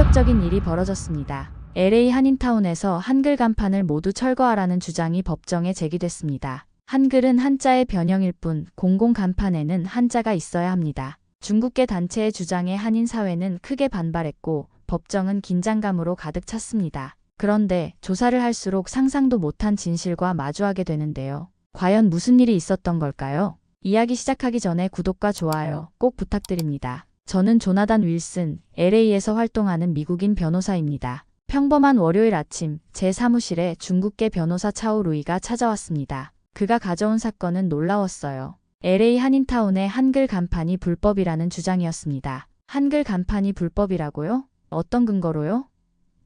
충격적인 일이 벌어졌습니다. LA 한인타운에서 한글 간판을 모두 철거하라는 주장이 법정에 제기됐습니다. 한글은 한자의 변형일 뿐 공공 간판에는 한자가 있어야 합니다. 중국계 단체의 주장에 한인 사회는 크게 반발했고 법정은 긴장감으로 가득 찼습니다. 그런데 조사를 할수록 상상도 못한 진실과 마주하게 되는데요. 과연 무슨 일이 있었던 걸까요? 이야기 시작하기 전에 구독과 좋아요 꼭 부탁드립니다. 저는 조나단 윌슨, LA에서 활동하는 미국인 변호사입니다. 평범한 월요일 아침 제 사무실에 중국계 변호사 차오 루이가 찾아왔습니다. 그가 가져온 사건은 놀라웠어요. LA 한인타운의 한글 간판이 불법이라는 주장이었습니다. 한글 간판이 불법이라고요? 어떤 근거로요?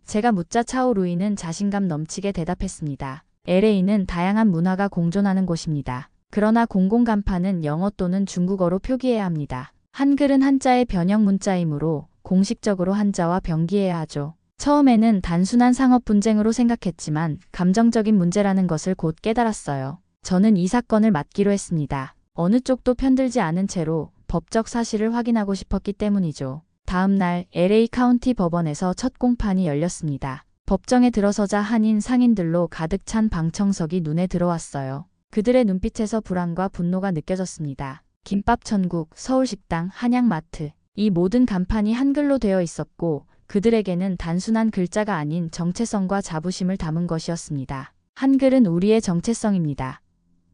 제가 묻자 차오 루이는 자신감 넘치게 대답했습니다. LA는 다양한 문화가 공존하는 곳입니다. 그러나 공공 간판은 영어 또는 중국어로 표기해야 합니다. 한글은 한자의 변형 문자이므로 공식적으로 한자와 병기해야 하죠. 처음에는 단순한 상업 분쟁으로 생각했지만 감정적인 문제라는 것을 곧 깨달았어요. 저는 이 사건을 맡기로 했습니다. 어느 쪽도 편들지 않은 채로 법적 사실을 확인하고 싶었기 때문이죠. 다음 날 LA 카운티 법원에서 첫 공판이 열렸습니다. 법정에 들어서자 한인 상인들로 가득 찬 방청석이 눈에 들어왔어요. 그들의 눈빛에서 불안과 분노가 느껴졌습니다. 김밥 천국, 서울식당, 한양마트. 이 모든 간판이 한글로 되어 있었고 그들에게는 단순한 글자가 아닌 정체성과 자부심을 담은 것이었습니다. 한글은 우리의 정체성입니다.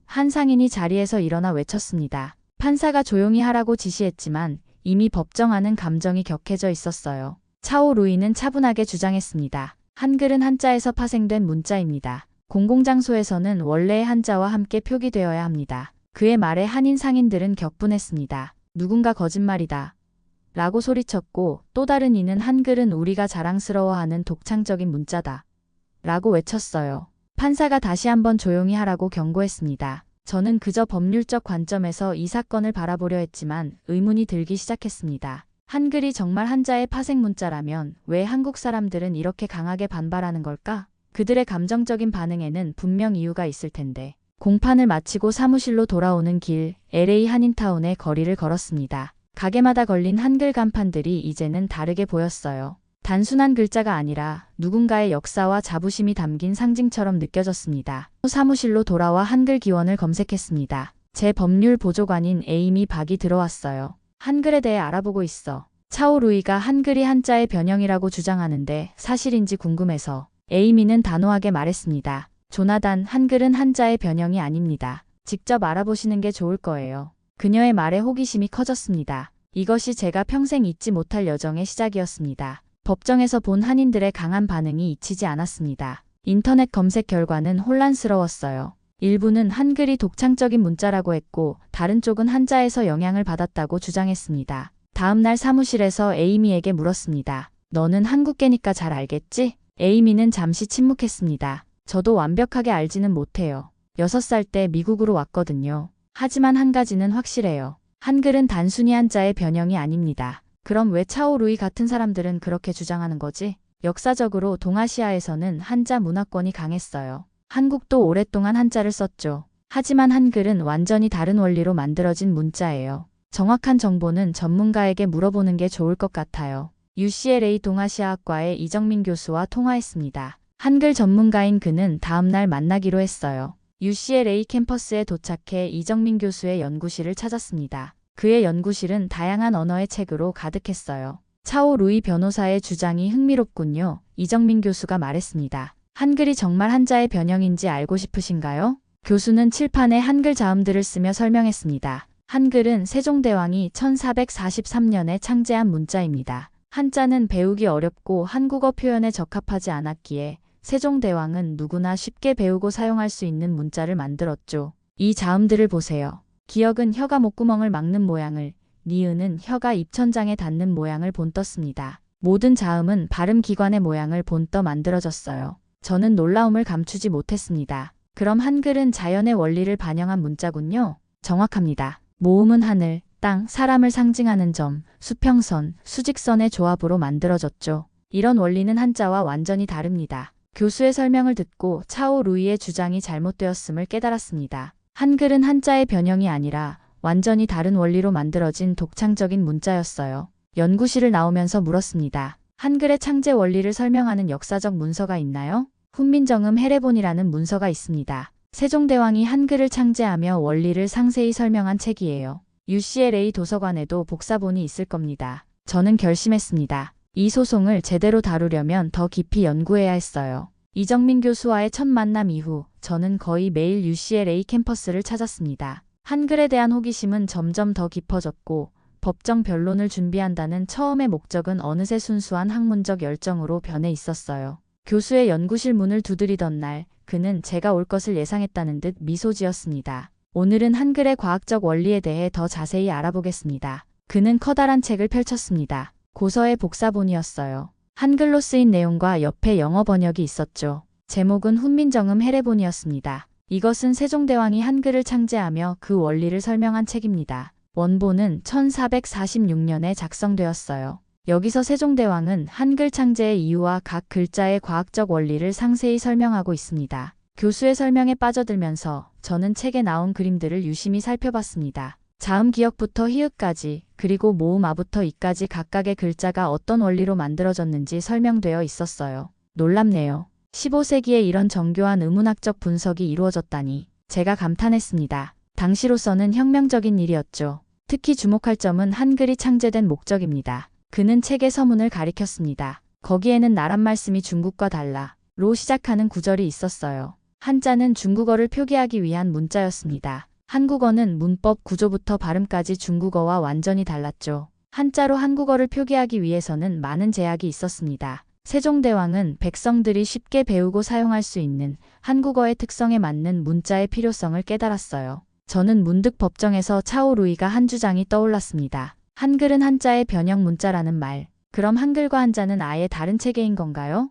한 상인이 자리에서 일어나 외쳤습니다. 판사가 조용히 하라고 지시했지만 이미 법정하는 감정이 격해져 있었어요. 차오 루이는 차분하게 주장했습니다. 한글은 한자에서 파생된 문자입니다. 공공장소에서는 원래의 한자와 함께 표기되어야 합니다. 그의 말에 한인 상인들은 격분했습니다. 누군가 거짓말이다. 라고 소리쳤고 또 다른 이는 한글은 우리가 자랑스러워하는 독창적인 문자다. 라고 외쳤어요. 판사가 다시 한번 조용히 하라고 경고했습니다. 저는 그저 법률적 관점에서 이 사건을 바라보려 했지만 의문이 들기 시작했습니다. 한글이 정말 한자의 파생 문자라면 왜 한국 사람들은 이렇게 강하게 반발하는 걸까? 그들의 감정적인 반응에는 분명 이유가 있을 텐데. 공판을 마치고 사무실로 돌아오는 길 LA 한인타운의 거리를 걸었습니다. 가게마다 걸린 한글 간판들이 이제는 다르게 보였어요. 단순한 글자가 아니라 누군가의 역사와 자부심이 담긴 상징처럼 느껴졌습니다. 사무실로 돌아와 한글 기원을 검색했습니다. 제 법률 보조관인 에이미 박이 들어왔어요. 한글에 대해 알아보고 있어. 차오 루이가 한글이 한자의 변형이라고 주장하는데 사실인지 궁금해서 에이미는 단호하게 말했습니다. 조나단, 한글은 한자의 변형이 아닙니다. 직접 알아보시는 게 좋을 거예요. 그녀의 말에 호기심이 커졌습니다. 이것이 제가 평생 잊지 못할 여정의 시작이었습니다. 법정에서 본 한인들의 강한 반응이 잊히지 않았습니다. 인터넷 검색 결과는 혼란스러웠어요. 일부는 한글이 독창적인 문자라고 했고 다른 쪽은 한자에서 영향을 받았다고 주장했습니다. 다음 날 사무실에서 에이미에게 물었습니다. 너는 한국계니까 잘 알겠지? 에이미는 잠시 침묵했습니다. 저도 완벽하게 알지는 못해요. 6살 때 미국으로 왔거든요. 하지만 한 가지는 확실해요. 한글은 단순히 한자의 변형이 아닙니다. 그럼 왜 차오 루이 같은 사람들은 그렇게 주장하는 거지? 역사적으로 동아시아에서는 한자 문화권이 강했어요. 한국도 오랫동안 한자를 썼죠. 하지만 한글은 완전히 다른 원리로 만들어진 문자예요. 정확한 정보는 전문가에게 물어보는 게 좋을 것 같아요. UCLA 동아시아학과의 이정민 교수와 통화했습니다. 한글 전문가인 그는 다음날 만나기로 했어요. UCLA 캠퍼스에 도착해 이정민 교수의 연구실을 찾았습니다. 그의 연구실은 다양한 언어의 책으로 가득했어요. 차오 루이 변호사의 주장이 흥미롭군요. 이정민 교수가 말했습니다. 한글이 정말 한자의 변형인지 알고 싶으신가요? 교수는 칠판에 한글 자음들을 쓰며 설명했습니다. 한글은 세종대왕이 1443년에 창제한 문자입니다. 한자는 배우기 어렵고 한국어 표현에 적합하지 않았기에 세종대왕은 누구나 쉽게 배우고 사용할 수 있는 문자를 만들었죠. 이 자음들을 보세요. 기역은 혀가 목구멍을 막는 모양을, 니은은 혀가 입천장에 닿는 모양을 본떴습니다. 모든 자음은 발음 기관의 모양을 본떠 만들어졌어요. 저는 놀라움을 감추지 못했습니다. 그럼 한글은 자연의 원리를 반영한 문자군요. 정확합니다. 모음은 하늘, 땅, 사람을 상징하는 점, 수평선, 수직선의 조합으로 만들어졌죠. 이런 원리는 한자와 완전히 다릅니다. 교수의 설명을 듣고 차오 루이의 주장이 잘못되었음을 깨달았습니다. 한글은 한자의 변형이 아니라 완전히 다른 원리로 만들어진 독창적인 문자였어요. 연구실을 나오면서 물었습니다. 한글의 창제 원리를 설명하는 역사적 문서가 있나요? 훈민정음 해례본이라는 문서가 있습니다. 세종대왕이 한글을 창제하며 원리를 상세히 설명한 책이에요. UCLA 도서관에도 복사본이 있을 겁니다. 저는 결심했습니다. 이 소송을 제대로 다루려면 더 깊이 연구해야 했어요. 이정민 교수와의 첫 만남 이후 저는 거의 매일 UCLA 캠퍼스를 찾았습니다. 한글에 대한 호기심은 점점 더 깊어졌고 법정 변론을 준비한다는 처음의 목적은 어느새 순수한 학문적 열정으로 변해 있었어요. 교수의 연구실 문을 두드리던 날 그는 제가 올 것을 예상했다는 듯 미소 지었습니다. 오늘은 한글의 과학적 원리에 대해 더 자세히 알아보겠습니다. 그는 커다란 책을 펼쳤습니다. 고서의 복사본이었어요. 한글로 쓰인 내용과 옆에 영어 번역이 있었죠. 제목은 훈민정음 해례본이었습니다. 이것은 세종대왕이 한글을 창제하며 그 원리를 설명한 책입니다. 원본은 1446년에 작성되었어요. 여기서 세종대왕은 한글 창제의 이유와 각 글자의 과학적 원리를 상세히 설명하고 있습니다. 교수의 설명에 빠져들면서 저는 책에 나온 그림들을 유심히 살펴봤습니다. 자음 기역부터 히읗까지 그리고 모음 아부터 이까지 각각의 글자가 어떤 원리로 만들어졌는지 설명되어 있었어요. 놀랍네요. 15세기에 이런 정교한 의문학적 분석이 이루어졌다니 제가 감탄했습니다. 당시로서는 혁명적인 일이었죠. 특히 주목할 점은 한글이 창제된 목적입니다. 그는 책의 서문을 가리켰습니다. 거기에는 나란 말씀이 중국과 달라 로 시작하는 구절이 있었어요. 한자는 중국어를 표기하기 위한 문자였습니다. 한국어는 문법 구조부터 발음까지 중국어와 완전히 달랐죠. 한자로 한국어를 표기하기 위해서는 많은 제약이 있었습니다. 세종대왕은 백성들이 쉽게 배우고 사용할 수 있는 한국어의 특성에 맞는 문자의 필요성을 깨달았어요. 저는 문득 법정에서 차오 루이가 한 주장이 떠올랐습니다. 한글은 한자의 변형 문자라는 말. 그럼 한글과 한자는 아예 다른 체계인 건가요?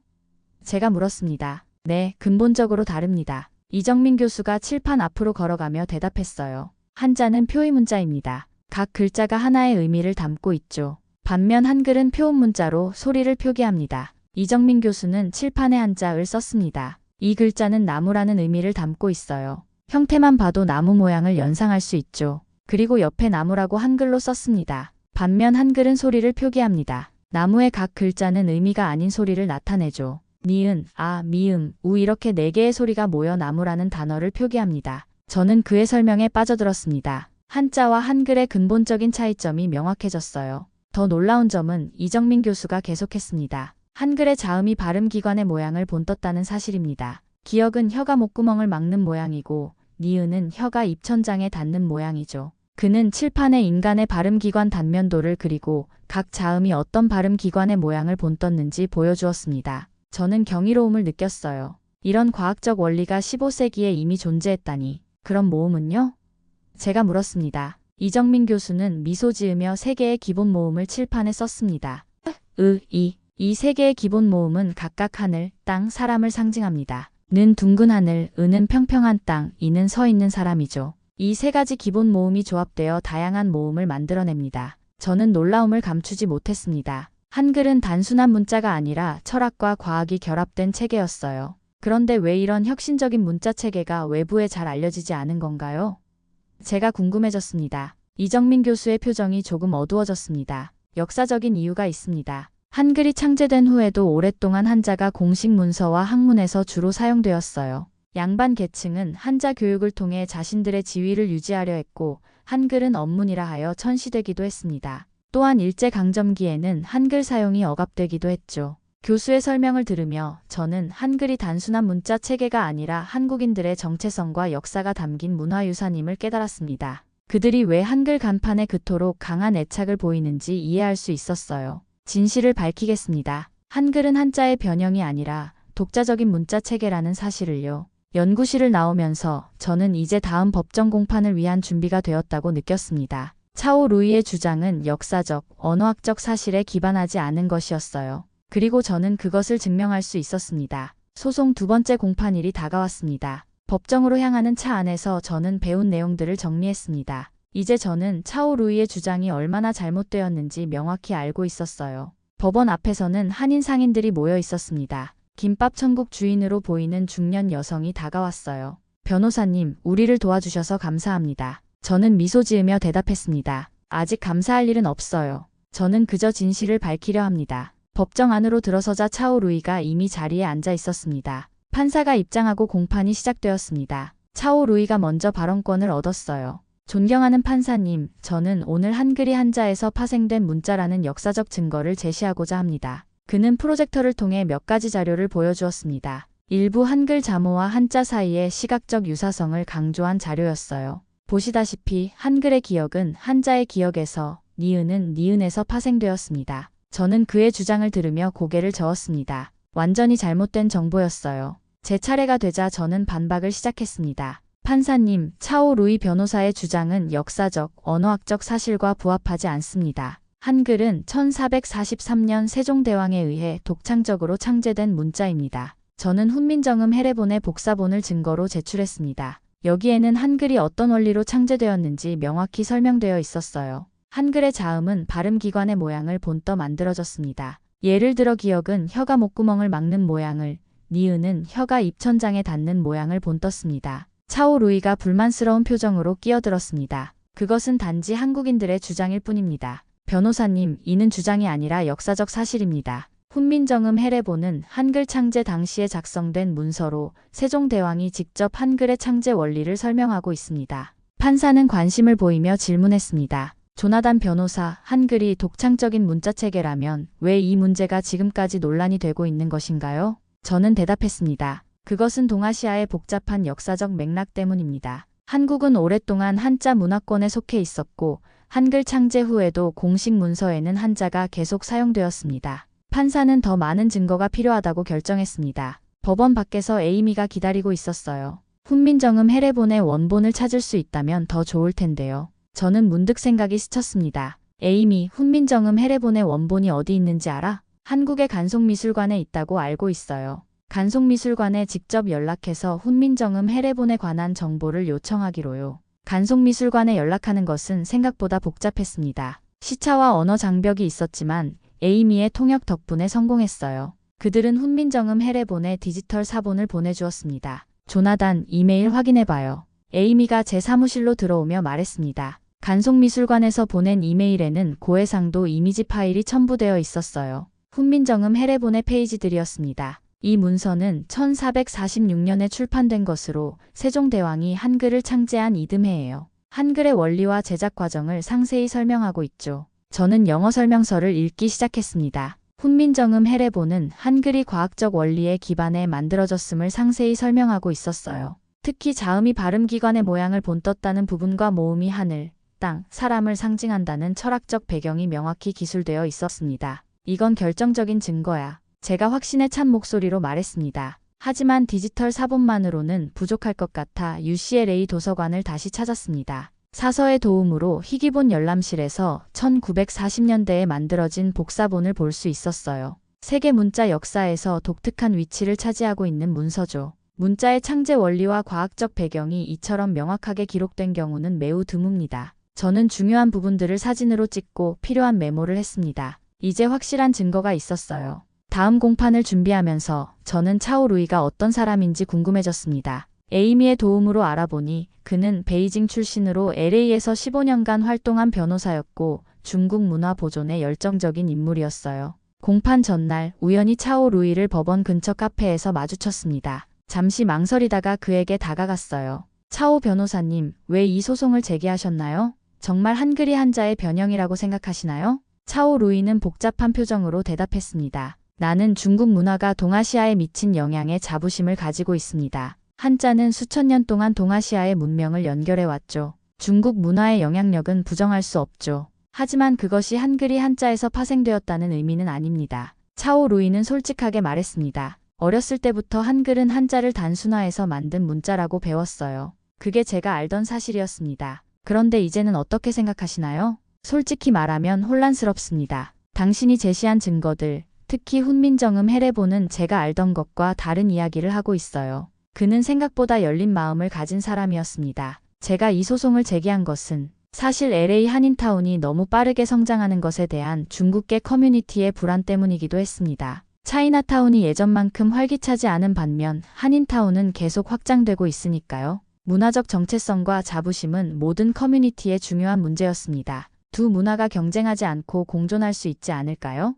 제가 물었습니다. 네, 근본적으로 다릅니다. 이정민 교수가 칠판 앞으로 걸어가며 대답했어요. 한자는 표의 문자입니다. 각 글자가 하나의 의미를 담고 있죠. 반면 한글은 표음 문자로 소리를 표기합니다. 이정민 교수는 칠판에 한자을 썼습니다. 이 글자는 나무라는 의미를 담고 있어요. 형태만 봐도 나무 모양을 연상할 수 있죠. 그리고 옆에 나무라고 한글로 썼습니다. 반면 한글은 소리를 표기합니다. 나무의 각 글자는 의미가 아닌 소리를 나타내죠. 니은, 아, 미음, 우 이렇게 네 개의 소리가 모여 나무라는 단어를 표기합니다. 저는 그의 설명에 빠져들었습니다. 한자와 한글의 근본적인 차이점이 명확해졌어요. 더 놀라운 점은 이정민 교수가 계속했습니다. 한글의 자음이 발음기관의 모양을 본떴다는 사실입니다. 기역은 혀가 목구멍을 막는 모양이고 니은은 혀가 입천장에 닿는 모양이죠. 그는 칠판에 인간의 발음기관 단면도를 그리고 각 자음이 어떤 발음기관의 모양을 본떴는지 보여주었습니다. 저는 경이로움을 느꼈어요. 이런 과학적 원리가 15세기에 이미 존재했다니. 그럼 모음은요? 제가 물었습니다. 이정민 교수는 미소 지으며 세 개의 기본 모음을 칠판에 썼습니다. 으, 이. 이 세 개의 기본 모음은 각각 하늘, 땅, 사람을 상징합니다. 는 둥근 하늘, 은은 평평한 땅, 이는 서 있는 사람이죠. 이 세 가지 기본 모음이 조합되어 다양한 모음을 만들어냅니다. 저는 놀라움을 감추지 못했습니다. 한글은 단순한 문자가 아니라 철학과 과학이 결합된 체계였어요. 그런데 왜 이런 혁신적인 문자 체계가 외부에 잘 알려지지 않은 건가요? 제가 궁금해졌습니다. 이정민 교수의 표정이 조금 어두워졌습니다. 역사적인 이유가 있습니다. 한글이 창제된 후에도 오랫동안 한자가 공식 문서와 학문에서 주로 사용되었어요. 양반 계층은 한자 교육을 통해 자신들의 지위를 유지하려 했고 한글은 업문이라 하여 천시되기도 했습니다. 또한 일제강점기에는 한글 사용이 억압되기도 했죠. 교수의 설명을 들으며 저는 한글이 단순한 문자 체계가 아니라 한국인들의 정체성과 역사가 담긴 문화유산임을 깨달았습니다. 그들이 왜 한글 간판에 그토록 강한 애착을 보이는지 이해할 수 있었어요. 진실을 밝히겠습니다. 한글은 한자의 변형이 아니라 독자적인 문자 체계라는 사실을요. 연구실을 나오면서 저는 이제 다음 법정 공판을 위한 준비가 되었다고 느꼈습니다. 차오 루이의 주장은 역사적, 언어학적 사실에 기반하지 않은 것이었어요. 그리고 저는 그것을 증명할 수 있었습니다. 소송 두 번째 공판일이 다가왔습니다. 법정으로 향하는 차 안에서 저는 배운 내용들을 정리했습니다. 이제 저는 차오 루이의 주장이 얼마나 잘못되었는지 명확히 알고 있었어요. 법원 앞에서는 한인 상인들이 모여 있었습니다. 김밥 천국 주인으로 보이는 중년 여성이 다가왔어요. 변호사님, 우리를 도와주셔서 감사합니다. 저는 미소 지으며 대답했습니다. 아직 감사할 일은 없어요. 저는 그저 진실을 밝히려 합니다. 법정 안으로 들어서자 차오 루이가 이미 자리에 앉아 있었습니다. 판사가 입장하고 공판이 시작되었습니다. 차오 루이가 먼저 발언권을 얻었어요. 존경하는 판사님, 저는 오늘 한글이 한자에서 파생된 문자라는 역사적 증거를 제시하고자 합니다. 그는 프로젝터를 통해 몇 가지 자료를 보여주었습니다. 일부 한글 자모와 한자 사이의 시각적 유사성을 강조한 자료였어요. 보시다시피 한글의 기억은 한자의 기억에서, 니은은 니은에서 파생되었습니다. 저는 그의 주장을 들으며 고개를 저었습니다. 완전히 잘못된 정보였어요. 제 차례가 되자 저는 반박을 시작했습니다. 판사님, 차오 루이 변호사의 주장은 역사적, 언어학적 사실과 부합하지 않습니다. 한글은 1443년 세종대왕에 의해 독창적으로 창제된 문자입니다. 저는 훈민정음 해례본의 복사본을 증거로 제출했습니다. 여기에는 한글이 어떤 원리로 창제되었는지 명확히 설명되어 있었어요. 한글의 자음은 발음기관의 모양을 본떠 만들어졌습니다. 예를 들어 기억은 혀가 목구멍을 막는 모양을, 니은은 혀가 입천장에 닿는 모양을 본떴습니다. 차오 루이가 불만스러운 표정으로 끼어들었습니다. 그것은 단지 한국인들의 주장일 뿐입니다. 변호사님, 이는 주장이 아니라 역사적 사실입니다. 훈민정음 해례본은 한글 창제 당시에 작성된 문서로 세종대왕이 직접 한글의 창제 원리를 설명하고 있습니다. 판사는 관심을 보이며 질문했습니다. 조나단 변호사, 한글이 독창적인 문자체계라면 왜 이 문제가 지금까지 논란이 되고 있는 것인가요? 저는 대답했습니다. 그것은 동아시아의 복잡한 역사적 맥락 때문입니다. 한국은 오랫동안 한자 문화권에 속해 있었고 한글 창제 후에도 공식 문서에는 한자가 계속 사용되었습니다. 판사는 더 많은 증거가 필요하다고 결정했습니다. 법원 밖에서 에이미가 기다리고 있었어요. 훈민정음 해례본의 원본을 찾을 수 있다면 더 좋을 텐데요. 저는 문득 생각이 스쳤습니다. 에이미, 훈민정음 해례본의 원본이 어디 있는지 알아? 한국의 간송미술관에 있다고 알고 있어요. 간송미술관에 직접 연락해서 훈민정음 해례본에 관한 정보를 요청하기로요. 간송미술관에 연락하는 것은 생각보다 복잡했습니다. 시차와 언어 장벽이 있었지만 에이미의 통역 덕분에 성공했어요. 그들은 훈민정음 해례본의 디지털 사본을 보내주었습니다. 조나단, 이메일 확인해봐요. 에이미가 제 사무실로 들어오며 말했습니다. 간송미술관에서 보낸 이메일에는 고해상도 이미지 파일이 첨부되어 있었어요. 훈민정음 해례본의 페이지들이었습니다. 이 문서는 1446년에 출판된 것으로 세종대왕이 한글을 창제한 이듬해예요. 한글의 원리와 제작 과정을 상세히 설명하고 있죠. 저는 영어 설명서를 읽기 시작했습니다. 훈민정음 해례본은 한글이 과학적 원리에 기반해 만들어졌음을 상세히 설명하고 있었어요. 특히 자음이 발음기관의 모양을 본떴다는 부분과 모음이 하늘, 땅, 사람을 상징한다는 철학적 배경이 명확히 기술되어 있었습니다. 이건 결정적인 증거야. 제가 확신에 찬 목소리로 말했습니다. 하지만 디지털 사본만으로는 부족할 것 같아 UCLA 도서관을 다시 찾았습니다. 사서의 도움으로 희귀본 열람실에서 1940년대에 만들어진 복사본을 볼 수 있었어요. 세계 문자 역사에서 독특한 위치를 차지하고 있는 문서죠. 문자의 창제 원리와 과학적 배경이 이처럼 명확하게 기록된 경우는 매우 드뭅니다. 저는 중요한 부분들을 사진으로 찍고 필요한 메모를 했습니다. 이제 확실한 증거가 있었어요. 다음 공판을 준비하면서 저는 차오 루이가 어떤 사람인지 궁금해졌습니다. 에이미의 도움으로 알아보니 그는 베이징 출신으로 LA에서 15년간 활동한 변호사였고 중국 문화 보존에 열정적인 인물이었어요. 공판 전날 우연히 차오 루이를 법원 근처 카페에서 마주쳤습니다. 잠시 망설이다가 그에게 다가갔어요. 차오 변호사님, 왜 이 소송을 제기하셨나요? 정말 한글이 한자의 변형이라고 생각하시나요? 차오 루이는 복잡한 표정으로 대답했습니다. 나는 중국 문화가 동아시아에 미친 영향에 자부심을 가지고 있습니다. 한자는 수천 년 동안 동아시아의 문명을 연결해 왔죠. 중국 문화의 영향력은 부정할 수 없죠. 하지만 그것이 한글이 한자에서 파생되었다는 의미는 아닙니다. 차오 루이는 솔직하게 말했습니다. 어렸을 때부터 한글은 한자를 단순화해서 만든 문자라고 배웠어요. 그게 제가 알던 사실이었습니다. 그런데 이제는 어떻게 생각하시나요? 솔직히 말하면 혼란스럽습니다. 당신이 제시한 증거들, 특히 훈민정음 해례본은 제가 알던 것과 다른 이야기를 하고 있어요. 그는 생각보다 열린 마음을 가진 사람이었습니다. 제가 이 소송을 제기한 것은 사실 LA 한인타운이 너무 빠르게 성장하는 것에 대한 중국계 커뮤니티의 불안 때문이기도 했습니다. 차이나타운이 예전만큼 활기차지 않은 반면 한인타운은 계속 확장되고 있으니까요. 문화적 정체성과 자부심은 모든 커뮤니티의 중요한 문제였습니다. 두 문화가 경쟁하지 않고 공존할 수 있지 않을까요?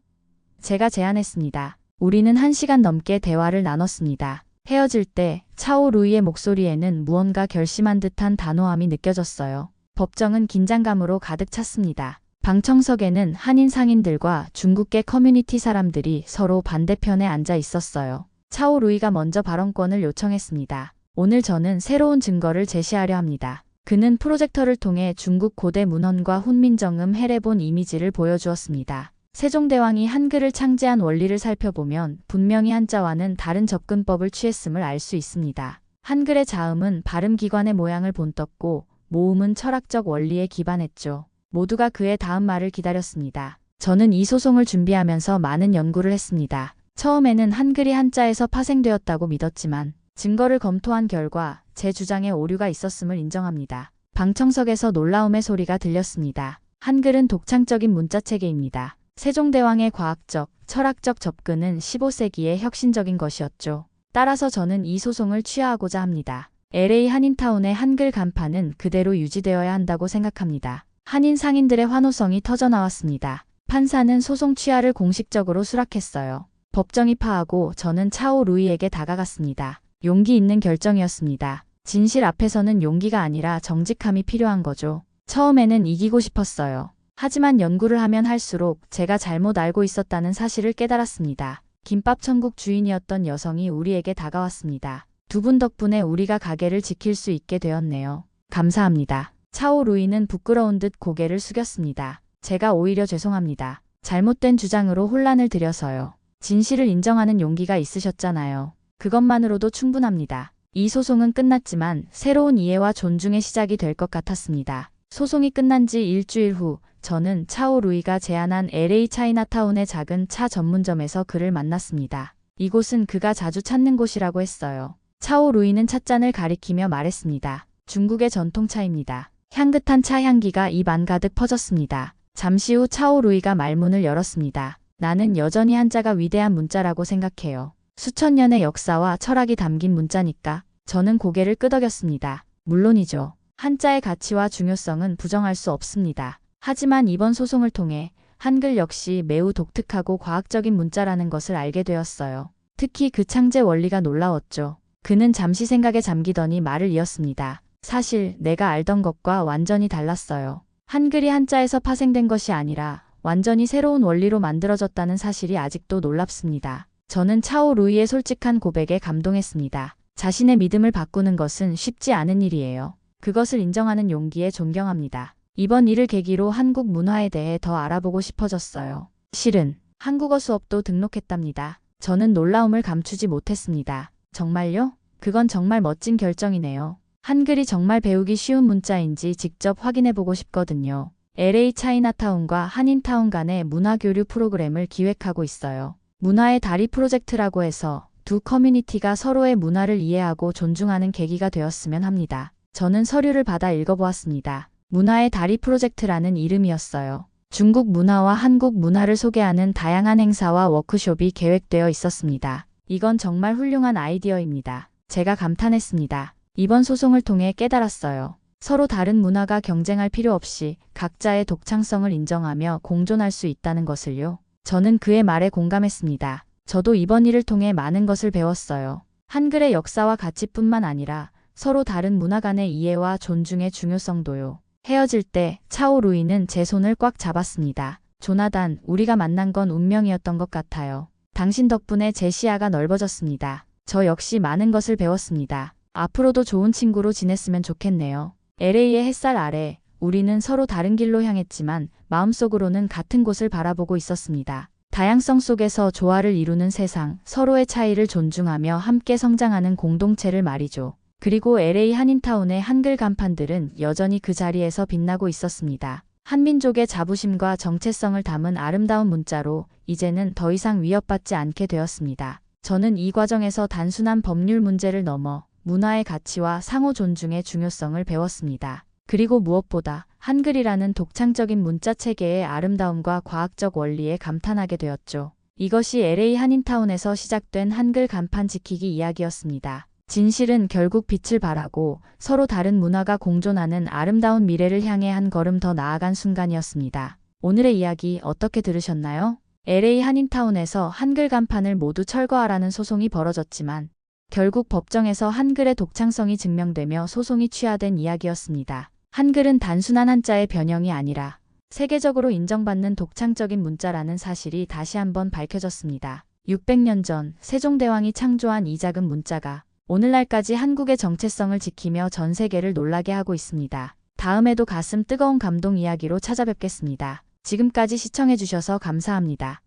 제가 제안했습니다. 우리는 한 시간 넘게 대화를 나눴습니다. 헤어질 때 차오 루이의 목소리에는 무언가 결심한 듯한 단호함이 느껴졌어요. 법정은 긴장감으로 가득 찼습니다. 방청석에는 한인 상인들과 중국계 커뮤니티 사람들이 서로 반대편에 앉아 있었어요. 차오 루이가 먼저 발언권을 요청했습니다. 오늘 저는 새로운 증거를 제시하려 합니다. 그는 프로젝터를 통해 중국 고대 문헌과 훈민정음 해례본 이미지를 보여주었습니다. 세종대왕이 한글을 창제한 원리를 살펴보면 분명히 한자와는 다른 접근법을 취했음을 알 수 있습니다. 한글의 자음은 발음기관의 모양을 본떴고 모음은 철학적 원리에 기반했죠. 모두가 그의 다음 말을 기다렸습니다. 저는 이 소송을 준비하면서 많은 연구를 했습니다. 처음에는 한글이 한자에서 파생되었다고 믿었지만 증거를 검토한 결과 제 주장에 오류가 있었음을 인정합니다. 방청석에서 놀라움의 소리가 들렸습니다. 한글은 독창적인 문자체계입니다. 세종대왕의 과학적, 철학적 접근은 15세기의 혁신적인 것이었죠. 따라서 저는 이 소송을 취하하고자 합니다. LA 한인타운의 한글 간판은 그대로 유지되어야 한다고 생각합니다. 한인 상인들의 환호성이 터져나왔습니다. 판사는 소송 취하를 공식적으로 수락했어요. 법정이 파하고 저는 차오 루이에게 다가갔습니다. 용기 있는 결정이었습니다. 진실 앞에서는 용기가 아니라 정직함이 필요한 거죠. 처음에는 이기고 싶었어요. 하지만 연구를 하면 할수록 제가 잘못 알고 있었다는 사실을 깨달았습니다. 김밥 천국 주인이었던 여성이 우리에게 다가왔습니다. 두 분 덕분에 우리가 가게를 지킬 수 있게 되었네요. 감사합니다. 차오 루이는 부끄러운 듯 고개를 숙였습니다. 제가 오히려 죄송합니다. 잘못된 주장으로 혼란을 드려서요. 진실을 인정하는 용기가 있으셨잖아요. 그것만으로도 충분합니다. 이 소송은 끝났지만 새로운 이해와 존중의 시작이 될 것 같았습니다. 소송이 끝난 지 일주일 후 저는 차오 루이가 제안한 LA 차이나타운의 작은 차 전문점에서 그를 만났습니다. 이곳은 그가 자주 찾는 곳이라고 했어요. 차오 루이는 찻잔을 가리키며 말했습니다. 중국의 전통차입니다. 향긋한 차 향기가 입안 가득 퍼졌습니다. 잠시 후 차오 루이가 말문을 열었습니다. 나는 여전히 한자가 위대한 문자라고 생각해요. 수천 년의 역사와 철학이 담긴 문자니까 저는 고개를 끄덕였습니다. 물론이죠. 한자의 가치와 중요성은 부정할 수 없습니다. 하지만 이번 소송을 통해 한글 역시 매우 독특하고 과학적인 문자라는 것을 알게 되었어요. 특히 그 창제 원리가 놀라웠죠. 그는 잠시 생각에 잠기더니 말을 이었습니다. 사실 내가 알던 것과 완전히 달랐어요. 한글이 한자에서 파생된 것이 아니라 완전히 새로운 원리로 만들어졌다는 사실이 아직도 놀랍습니다. 저는 차오 루이의 솔직한 고백에 감동했습니다. 자신의 믿음을 바꾸는 것은 쉽지 않은 일이에요. 그것을 인정하는 용기에 존경합니다. 이번 일을 계기로 한국 문화에 대해 더 알아보고 싶어졌어요. 실은 한국어 수업도 등록했답니다. 저는 놀라움을 감추지 못했습니다. 정말요? 그건 정말 멋진 결정이네요. 한글이 정말 배우기 쉬운 문자인지 직접 확인해보고 싶거든요. LA 차이나타운과 한인타운 간의 문화교류 프로그램을 기획하고 있어요. 문화의 다리 프로젝트라고 해서 두 커뮤니티가 서로의 문화를 이해하고 존중하는 계기가 되었으면 합니다. 저는 서류를 받아 읽어보았습니다. 문화의 다리 프로젝트라는 이름이었어요. 중국 문화와 한국 문화를 소개하는 다양한 행사와 워크숍이 계획되어 있었습니다. 이건 정말 훌륭한 아이디어입니다. 제가 감탄했습니다. 이번 소송을 통해 깨달았어요. 서로 다른 문화가 경쟁할 필요 없이 각자의 독창성을 인정하며 공존할 수 있다는 것을요. 저는 그의 말에 공감했습니다. 저도 이번 일을 통해 많은 것을 배웠어요. 한글의 역사와 가치뿐만 아니라 서로 다른 문화 간의 이해와 존중의 중요성도요. 헤어질 때 차오 루이는 제 손을 꽉 잡았습니다. 조나단, 우리가 만난 건 운명이었던 것 같아요. 당신 덕분에 제 시야가 넓어졌습니다. 저 역시 많은 것을 배웠습니다. 앞으로도 좋은 친구로 지냈으면 좋겠네요. LA의 햇살 아래 우리는 서로 다른 길로 향했지만 마음속으로는 같은 곳을 바라보고 있었습니다. 다양성 속에서 조화를 이루는 세상, 서로의 차이를 존중하며 함께 성장하는 공동체를 말이죠. 그리고 LA 한인타운의 한글 간판들은 여전히 그 자리에서 빛나고 있었습니다. 한민족의 자부심과 정체성을 담은 아름다운 문자로 이제는 더 이상 위협받지 않게 되었습니다. 저는 이 과정에서 단순한 법률 문제를 넘어 문화의 가치와 상호 존중의 중요성을 배웠습니다. 그리고 무엇보다 한글이라는 독창적인 문자 체계의 아름다움과 과학적 원리에 감탄하게 되었죠. 이것이 LA 한인타운에서 시작된 한글 간판 지키기 이야기였습니다. 진실은 결국 빛을 발하고 서로 다른 문화가 공존하는 아름다운 미래를 향해 한 걸음 더 나아간 순간이었습니다. 오늘의 이야기 어떻게 들으셨나요? LA 한인타운에서 한글 간판을 모두 철거하라는 소송이 벌어졌지만 결국 법정에서 한글의 독창성이 증명되며 소송이 취하된 이야기였습니다. 한글은 단순한 한자의 변형이 아니라 세계적으로 인정받는 독창적인 문자라는 사실이 다시 한번 밝혀졌습니다. 600년 전 세종대왕이 창조한 이 작은 문자가 오늘날까지 한국의 정체성을 지키며 전 세계를 놀라게 하고 있습니다. 다음에도 가슴 뜨거운 감동 이야기로 찾아뵙겠습니다. 지금까지 시청해주셔서 감사합니다.